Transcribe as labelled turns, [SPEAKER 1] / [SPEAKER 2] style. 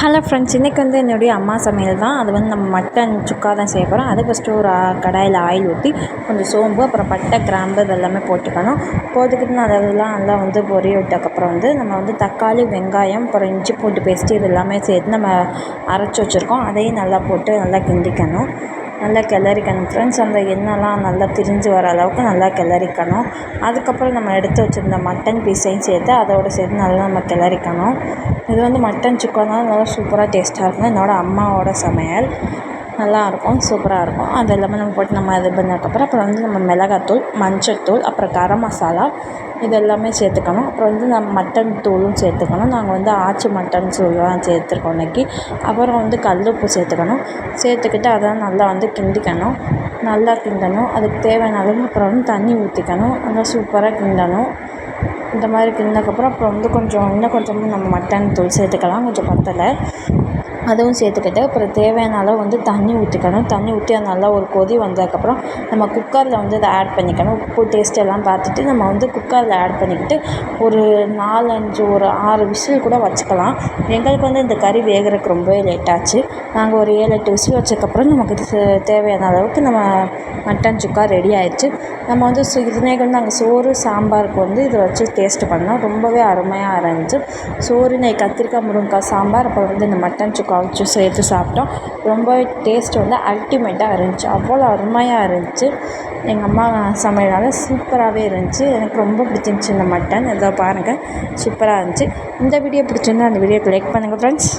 [SPEAKER 1] Hello friends இன்றைக்கி வந்து என்னுடைய அம்மா சமையல் தான். அது வந்து நம்ம மட்டன் சுக்கா தான் செய்ய போகிறோம் அது ஃபஸ்ட்டு ஒரு கடாயில் ஆயில் ஊற்றி கொஞ்சம் சோம்பு அப்புறம் பட்டை கிராம்பு இதெல்லாமே போட்டுக்கணும். போட்டுக்கிட்டு அதெல்லாம் நல்லா வந்து பொரிய விட்டதுக்கப்புறம் வந்து நம்ம வந்து தக்காளி வெங்காயம் அப்புறம் இஞ்சி பூண்டு பேஸ்ட்டு இது எல்லாமே சேர்த்து நம்ம அரைச்சி வச்சுருக்கோம். அதையும் நல்லா போட்டு நல்லா கிண்டிக்கணும். நல்லா கிளறிக்கணும். ஃப்ரெண்ட்ஸ் அந்த எண்ணெய்லாம் நல்லா திரிஞ்சு வர அளவுக்கு நல்லா கிளறிக்கணும். அதுக்கப்புறம் நம்ம எடுத்து வச்சுருந்த மட்டன் பீஸையும் சேர்த்து அதோடு சேர்த்து நல்லா நம்ம கிளறிக்கணும். இது வந்து மட்டன் சுக்கானால் நல்லா சூப்பராக டேஸ்ட்டாக இருக்கும். என்னோடய அம்மாவோட சமையல். நல்லாயிருக்கும் சூப்பராக இருக்கும் அது எல்லாமே நம்ம போட்டு நம்ம இது பண்ணதுக்கப்புறம் அப்புறம் வந்து நம்ம மிளகாத்தூள் மஞ்சத்தூள் அப்புறம் கரம் மசாலா இது எல்லாமே சேர்த்துக்கணும். அப்புறம் வந்து நம்ம மட்டன் தூளும் சேர்த்துக்கணும். நாங்கள் வந்து ஆச்சி மட்டன் தூள்லாம் சேர்த்துருக்கோம் இன்றைக்கி அப்புறம் வந்து கல் உப்பு சேர்த்துக்கணும். சேர்த்துக்கிட்டு அதை நல்லா வந்து கிண்டிக்கணும். நல்லா கிண்டணும். அதுக்கு தேவையான அளவு அப்புறம் வந்து தண்ணி ஊற்றிக்கணும் நல்லா சூப்பராக கிண்டணும். இந்த மாதிரி கிண்டினதுக்கப்புறம் அப்புறம் வந்து கொஞ்சம் இன்னும் கொஞ்சமாக நம்ம மட்டன் தூள் சேர்த்துக்கலாம். கொஞ்சம் பத்தலை. அதுவும் சேர்த்துக்கிட்டு அப்புறம் தேவையான அளவு வந்து தண்ணி ஊற்றிக்கணும் தண்ணி ஊற்றி அது நல்லா ஒரு கொதி வந்ததுக்கப்புறம் நம்ம குக்கரில் வந்து அதை ஆட் பண்ணிக்கணும். உப்பு டேஸ்ட் எல்லாம் பார்த்துட்டு நம்ம வந்து குக்கரில் ஆட் பண்ணிக்கிட்டு ஒரு நாலஞ்சு ஒரு ஆறு விசில் கூட வச்சுக்கலாம். எங்களுக்கு வந்து இந்த கறி வேகிறதுக்கு ரொம்பவே லேட்டாச்சு நாங்கள் ஒரு ஏழு எட்டு விசில் வச்சதுக்கப்புறம் நமக்கு தேவையான அளவுக்கு நம்ம மட்டன் சுக்கா ரெடி ஆயிடுச்சு. நம்ம வந்து சு வந்து நாங்கள் சோறு சாம்பாருக்கு வந்து இதை வச்சு டேஸ்ட் பண்ணோம் ரொம்பவே அருமையாக இருந்துச்சு சோறு கத்திரிக்காய் முருங்கைக்காய் சாம்பார் அப்புறம் வந்து இந்த மட்டன் சுக்கா வச்சு சேர்த்து சாப்பிட்டோம். ரொம்பவே டேஸ்ட் வந்து அல்டிமேட்டாக இருந்துச்சு. அவ்வளோ அருமையாக இருந்துச்சு. எங்கள் அம்மா சமையலால் சூப்பராகவே இருந்துச்சு. எனக்கு ரொம்ப பிடிச்சிருந்துச்சி இந்த மட்டன். இதை பாருங்கள் சூப்பராக இருந்துச்சு. இந்த வீடியோ பிடிச்சிருந்தா அந்த வீடியோக்கு லைக் பண்ணுங்கள் ஃப்ரெண்ட்ஸ்